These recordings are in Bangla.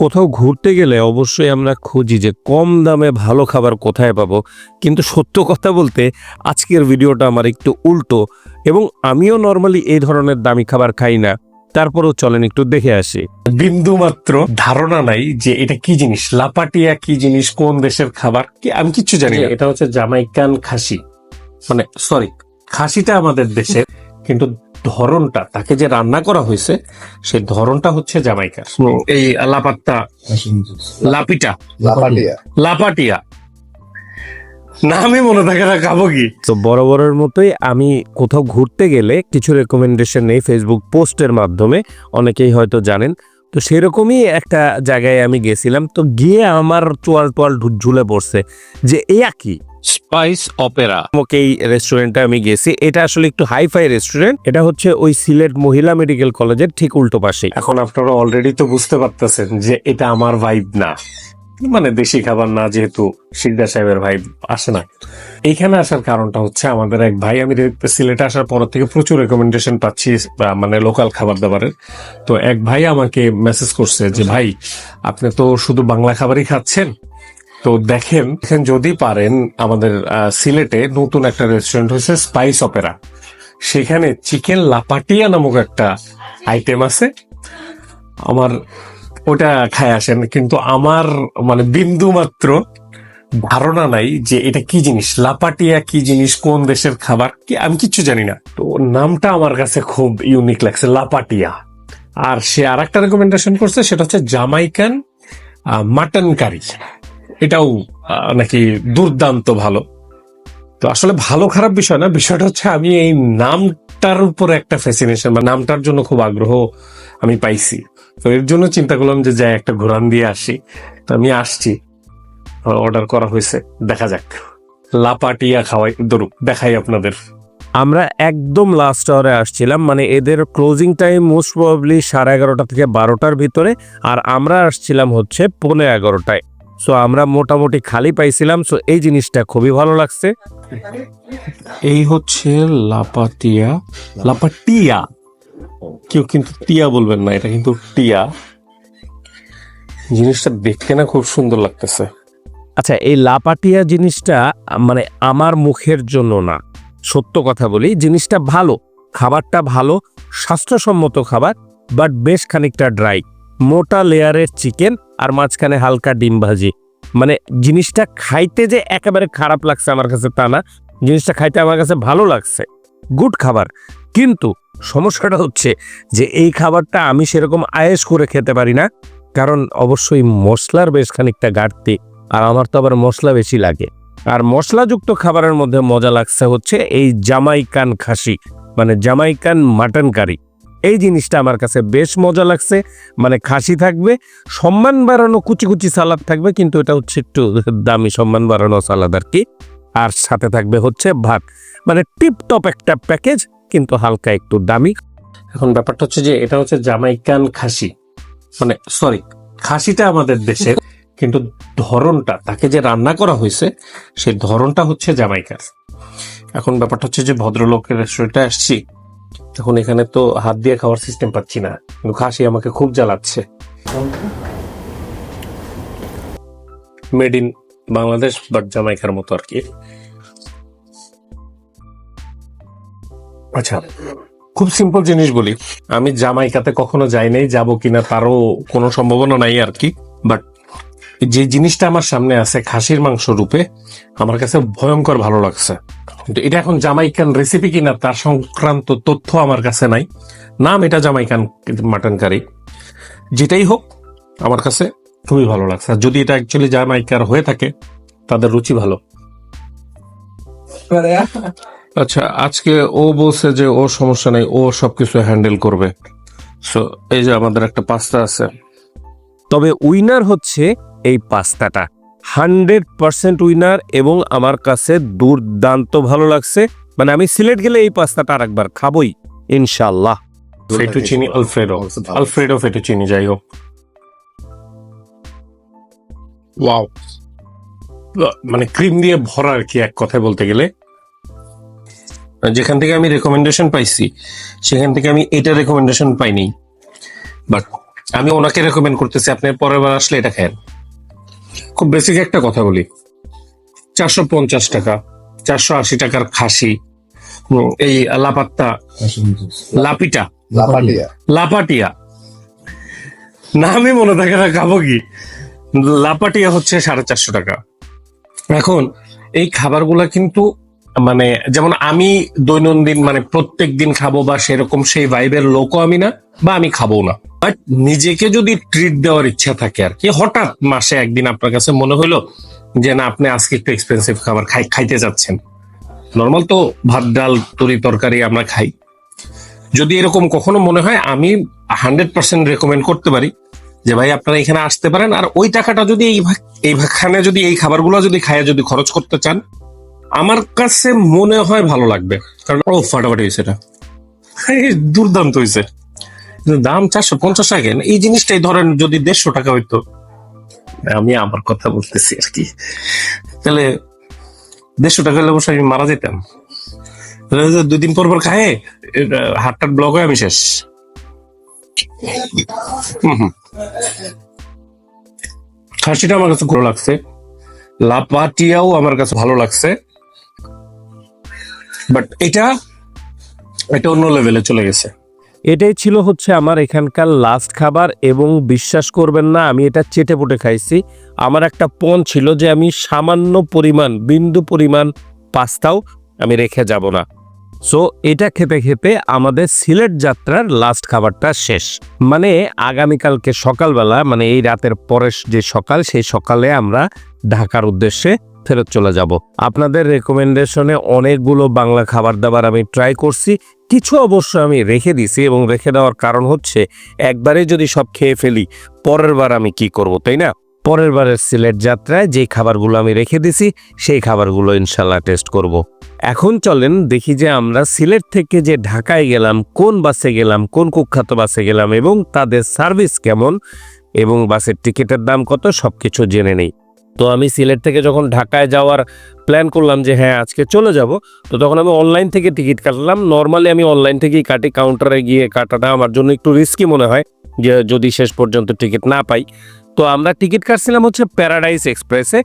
কোথাও ঘুরতে গেলে অবশ্যই আমরা খুঁজি যে কম দামে ভালো খাবার কোথায় পাবো। কিন্তু সত্য কথা বলতে আজকের ভিডিওটা আমার একটু উল্টো এবং আমিও নর্মালি এই ধরনের দামি খাবার খাই না। তারপরেও চলেন একটু দেখে আসি। বিন্দু মাত্র ধারণা নাই যে এটা কি জিনিস লাপাটিয়া কি জিনিস কোন দেশের খাবার কি আমি কিচ্ছু জানি না। এটা হচ্ছে জামাইকান খাসি। মানে সরি খাসিটা আমাদের দেশের কিন্তু ধরনটা তাকে যে রান্না করা হয়েছে সেই ধরনটা হচ্ছে জামাইকার। এই লাপাত্তা লাপিটা। লাপাটিয়া। লাপাটিয়া। নামই মনে থাকে না খাব কি? তো বরাবরের মতোই আমি কোথাও ঘুরতে গেলে কিছু রেকমেন্ডেশন নেই ফেসবুক পোস্টের মাধ্যমে অনেকেই হয়তো জানেন। তো সেরকমই একটা জায়গায় আমি গেছিলাম তো গিয়ে আমার চোয়াল টোয়াল ঝুলে পড়ছে যে এয়া কি? Spice opera. নামক এই রেস্টুরেন্টে আমি গেছি। এটা আসলে একটু হাইফাই রেস্টুরেন্ট। এটা হচ্ছে ওই সিলেট মহিলা মেডিকেল কলেজের ঠিক উল্টো পাশেই। এখন আপনারা অলরেডি তো বুঝতে পারতেছেন যে এটা আমার ভাইব না। মানে দেশি খাবার না যেহেতু শিকদার সাহেবের ভাইব আসে না। এইখানে আসার কারণটা হচ্ছে আমাদের এক ভাই আমি সিলেটে আসার পর থেকে প্রচুর রেকমেন্ডেশন পাচ্ছি বা মানে লোকাল খাবার দাবারের। তো এক ভাই আমাকে মেসেজ করছে যে ভাই আপনি তো শুধু বাংলা খাবারই খাচ্ছেন? তো দেখেন দেখেন যদি পারেন, আমাদের সিলেটে নতুন একটা রেস্টুরেন্ট হয়েছে স্পাইস অপেরা সেখানে চিকেন লাপাটিয়া নামক একটা আইটেম আছে। আমার ওটা খায় আসেন, কিন্তু আমার মানে বিন্দু মাত্র ধারণা নাই যে এটা কি জিনিস লাপাটিয়া কি জিনিস, কোন দেশের খাবার, কি আমি কিচ্ছু জানি না। তো নামটা আমার কাছে খুব ইউনিক লাগছে লাপাটিয়া আর সে আর একটা রেকমেন্ডেশন করছে, সেটা হচ্ছে জামাইকান মাটন কারি এটাও নাকি দুর্দান্ত ভালো। তো আসলে ভালো খারাপ বিষয় না, বিষয়টা হচ্ছে আমি এই নামটার উপর একটা ফ্যাসিনেশন বা নামটার জন্য খুব আগ্রহ আমি পাইছি। তো এর জন্য চিন্তা করলাম যে যাই, একটা ঘোরান দিয়ে আসি। তো আমি আসছি। অর্ডার করা হয়েছে। দেখা যাক। লাপাটিয়া খাওয়াই, ধরুক, দেখাই আপনাদের। আমরা একদম লাস্ট আওয়ারে আসছিলাম মানে এদের ক্লোজিং টাইম মোস্ট প্রবাবলি সাড়ে এগারোটা থেকে বারোটার ভিতরে, আর আমরা আসছিলাম হচ্ছে পৌনে এগারোটায়। সো আমরা মোটামুটি খালি পাইছিলাম। সো এই জিনিসটা খুবই ভালো লাগছে। এই হচ্ছে লাপাটিয়া লাপাটিয়া কেউ কিন্তু টিয়া বলবেন না এটা কিন্তু টিয়া। জিনিসটা দেখতে না খুব সুন্দর লাগতেছে। আচ্ছা এই লাপাটিয়া জিনিসটা মানে আমার মুখের জন্য না। সত্য কথা বলি জিনিসটা ভালো খাবারটা ভালো স্বাস্থ্যসম্মত খাবার বাট বেশ খানিকটা ড্রাই মোটা লেয়ারের চিকেন আর মাঝখানে হালকা ডিম ভাজি। মানে জিনিসটা খাইতে যে একেবারে খারাপ লাগছে আমার কাছে তা না। জিনিসটা খাইতে আমার কাছে ভালো লাগছে। গুড খাবার। কিন্তু সমস্যাটা হচ্ছে যে এই খাবারটা আমি সেরকম আয়েস করে খেতে পারি না। কারণ অবশ্যই মশলার বেশ খানিকটা ঘাটতি আর আমার তো আবার মশলা বেশি লাগে। আর মশলাযুক্ত খাবারের মধ্যে মজা লাগছে হচ্ছে এই জামাইকান খাসি মানে জামাইকান মাটন কারি। এই জিনিসটা আমার কাছে বেশ মজা লাগছে। মানে খাসি থাকবে, সম্মান বাড়ানো কুচি কুচি সালাদ থাকবে, কিন্তু এটা হচ্ছে একটু দামি সম্মান বাড়ানো সালাদ আর কি। আর সাথে থাকবে হচ্ছে ভাত। মানে টিপ টপ একটা প্যাকেজ, কিন্তু হালকা একটু দামি। এখন ব্যাপারটা হচ্ছে যে, এটা হচ্ছে জামাইকান খাসি। মানে সরি খাসিটা আমাদের দেশের, কিন্তু ধরনটা, তাকে যে রান্না করা হয়েছে, সেই ধরনটা হচ্ছে জামাইকার। এখন ব্যাপারটা হচ্ছে যে, ভদ্রলোকের রেস্টুরেন্টে আসছি এখন এখানে তো হাত দিয়ে খাওয়ার সিস্টেম পাচ্ছি না। কিন্তু খাসি আমাকে খুব জ্বালাচ্ছে। মেড ইন বাংলাদেশ বাট জামাইকার মতো আর কি। আচ্ছা খুব সিম্পল জিনিস বলি। আমি জামাইকাতে কখনো যাই নাই যাব কিনা তারও কোনো সম্ভাবনা নাই আর কি। বাট যে জিনিসটা আমার সামনে আছে খাসির মাংস রূপে আমার কাছে ভয়ঙ্কর ভালো লাগছে। কিন্তু এটা এখন জামাইকান রেসিপি কিনা তার সংক্রান্ত তথ্য আমার কাছে নাই। নাম এটা জামাইকান মাটন কারি। যেটাই হোক আমার কাছে খুবই ভালো লাগছে। আর যদি এটা অ্যাকচুয়ালি জামাইকার হয়ে থাকে তাদের রুচি ভালো। আচ্ছা আজকে ও বলছে যে ও সমস্যা নেই ও সবকিছু হ্যান্ডেল করবে। সো এই যে আমাদের একটা পাস্তা আছে। তবে উইনার হচ্ছে এই পাস্তাটা। হান্ড্রেড পার্সেন্ট উইনার এবং আমার কাছে দুর্দান্ত ভালো লাগছে। মানে আমি সিলেট গেলে এই পাস্তাটা আর একবার খাবোই ইনশাল্লাহ ফেটুচিনি, আলফ্রেডো আলফ্রেডো ফেটুচিনি, যাই হোক। ওয়াও। মানে ক্রিম দিয়ে ভরা আর কি এক কথায় বলতে গেলে। যেখান থেকে আমি রেকমেন্ডেশন পাইছি, সেখান থেকে আমি এটা রেকমেন্ডেশন পাইনি। বাট আমি ওনাকে রেকমেন্ড করতেছি, আপনি পরের বার আসলে এটা খায়েন। খুব বেসিক একটা কথা বলি। চারশো পঞ্চাশ টাকা চারশো আশি টাকার খাসি এই লাপাত্তা লাপিটা। লাপাটিয়া। লাপাটিয়া। নামই মনে থাকে না খাব কি? লাপাটিয়া হচ্ছে সাড়ে চারশো টাকা। এখন এই খাবারগুলা কিন্তু মানে যেমন আমি দৈনন্দিন মানে প্রত্যেক দিন খাব বা সেরকম সেই ভাইবের লোকও আমি না, বা আমি খাব না। বাট নিজেকে যদি ট্রিট দেওয়ার ইচ্ছা থাকে আর কি, হঠাৎ মাসে একদিন আপনার কাছে মনে হলো যে না, আপনি আজকে একটু এক্সপেন্সিভ খাবার খাই, খাইতে যাচ্ছেন। নর্মাল তো ভাত, ডাল, তরি তরকারি আমরা খাই। যদি এরকম কখনো মনে হয়, আমি হান্ড্রেড পার্সেন্ট রেকমেন্ড করতে পারি যে ভাই, আপনারা এখানে আসতে পারেন। আর ওই টাকাটা যদি এই এইখানে যদি এই খাবারগুলো যদি খায় যদি খরচ করতে চান আমার কাছে মনে হয় ভালো লাগবে। কারণ, ও, ফাটাফাটি হয়েছে এটা। দুর্দান্ত হয়েছে। দাম চারশো পঞ্চাশ টাকা এই জিনিসটাই ধরেন যদি দেড়শো টাকা হইতো, আমি আমার কথা বলতেছি আর কি। তাহলে দেড়শো টাকা হলে অবশ্যই আমি মারা যেতাম। দুই দিন পর পর খায় হাটটার ব্লক হয়ে আমি শেষ। খাসিটা আমার কাছে ভালো লাগছে। লাপাটিয়াও আমার কাছে ভালো লাগছে। বাট এটা এটা অন্য লেভেলে চলে গেছে। এটাই ছিল হচ্ছে আমার এখানকার লাস্ট খাবার এবং বিশ্বাস করবেন না, আমি এটা চেটে পুটে খাইছি। আমার একটা পণ ছিল যে আমি সামান্য পরিমাণ, বিন্দু পরিমাণ পাস্তাও আমি রেখে যাব না। সো এটা খেতে খেতে আমাদের সিলেট যাত্রার লাস্ট খাবারটা শেষ। মানে আগামীকালকে সকালবেলা মানে এই রাতের পরের যে সকাল, সেই সকালে আমরা ঢাকার উদ্দেশ্যে ফেরত চলে যাব। আপনাদের রেকমেন্ডেশনে অনেকগুলো বাংলা খাবার দাবার আমি ট্রাই করছি। কিছু অবশ্য আমি রেখে দিছি এবং রেখে দেওয়ার কারণ হচ্ছে, একবারে যদি সব খেয়ে ফেলি, পরের বার আমি কি করব, তাই না? পরের বারের সিলেট যাত্রায় যে খাবারগুলো আমি রেখে দিছি সেই খাবারগুলো ইনশাল্লাহ টেস্ট করব। এখন চলেন দেখি যে আমরা সিলেট থেকে যে ঢাকায় গেলাম, কোন বাসে গেলাম, কোন কুখ্যাত বাসে গেলাম এবং তাদের সার্ভিস কেমন এবং বাসের টিকিটের দাম কত, সবকিছু জেনে নেই। তো আমি সিলেট থেকে যখন ঢাকায় যাওয়ার প্ল্যান করলাম যে হ্যাঁ আজকে চলে যাব, তো তখন আমি অনলাইন থেকে টিকিট কাটলাম। নর্মালি আমি অনলাইন থেকেই কাটি কাউন্টারে গিয়ে কাটাটা আমার জন্য একটু রিস্কি মনে হয়, যে যদি শেষ পর্যন্ত টিকিট না পাই। তো আমরা টিকিট কাটছিলাম হচ্ছে প্যারাডাইস এক্সপ্রেসে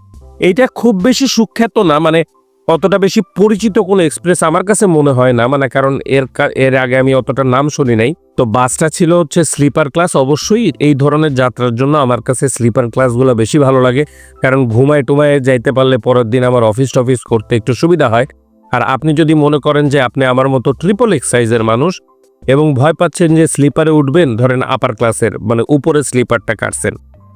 এইটা খুব বেশি সুখ্যাত না মানে অতটা বেশি পরিচিত কোনো এক্সপ্রেস আমার কাছে মনে হয় না। মানে কারণ এর এর আগে আমি অতটা নাম শুনি নাই। তো বাসটা ছিল হচ্ছে স্লিপার ক্লাস অবশ্যই এই ধরনের যাত্রার জন্য আমার কাছে স্লিপার ক্লাসগুলো বেশি ভালো লাগে। কারণ ঘুমায় টুমায় যাইতে পারলে পরের দিন আমার অফিস টফিস করতে একটু সুবিধা হয়। আর আপনি যদি মনে করেন যে আপনি আমার মতো ট্রিপল এক্সাইজের মানুষ এবং ভয় পাচ্ছেন যে স্লিপারে উঠবেন, ধরেন আপার ক্লাসের মানে উপরে স্লিপারটা কাটছেন,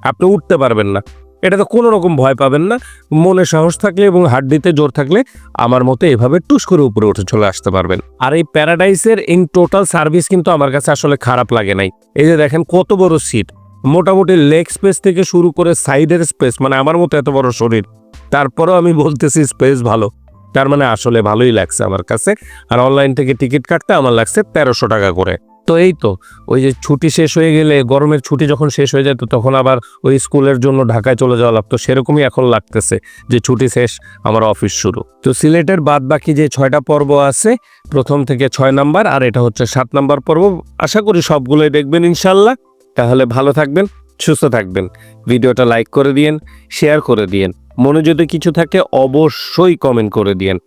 আপনি উঠতে পারবেন না। এটাতে কোনো রকম ভয় পাবেন না। মনে সাহস থাকলে এবং হাড্ডিতে জোর থাকলে আমার মতে এভাবে টুস করে উপরে উঠে চলে আসতে পারবেন। আর এই প্যারাডাইসের ইন টোটাল সার্ভিস কিন্তু আমার কাছে আসলে খারাপ লাগে নাই। এই যে দেখেন কত বড় সিট। মোটামুটি লেগ স্পেস থেকে শুরু করে সাইডের স্পেস মানে আমার মতো এত বড় শরীর, তারপরেও আমি বলতেছি স্পেস ভালো। তার মানে আসলে ভালোই লাগছে আমার কাছে। আর অনলাইন থেকে টিকিট কাটতে আমার লাগছে তেরোশো টাকা করে। তো এই তো, ওই যে ছুটি শেষ হয়ে গেলে, গরমের ছুটি যখন শেষ হয়ে যেত তখন আবার ওই স্কুলের জন্য ঢাকায় চলে যাওয়া লাগতো। সেরকমই এখন লাগতেছে যে ছুটি শেষ, আমার অফিস শুরু। তো সিলেটের বাদ বাকি যে ছয়টা পর্ব আছে, প্রথম থেকে ছয় নাম্বার, আর এটা হচ্ছে সাত নাম্বার পর্ব। আশা করি সবগুলোই দেখবেন ইনশাল্লাহ। তাহলে ভালো থাকবেন, সুস্থ থাকবেন। ভিডিওটা লাইক করে দিয়েন, শেয়ার করে দিয়েন। মনে যদি কিছু থাকে, অবশ্যই কমেন্ট করে দিয়েন।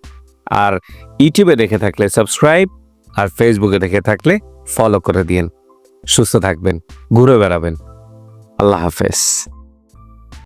আর ইউটিউবে দেখে থাকলে সাবস্ক্রাইব, আর ফেসবুকে দেখে থাকলে ফলো করে দিন সুস্থ থাকবেন ঘুরে বেড়াবেন। আল্লাহ হাফেজ।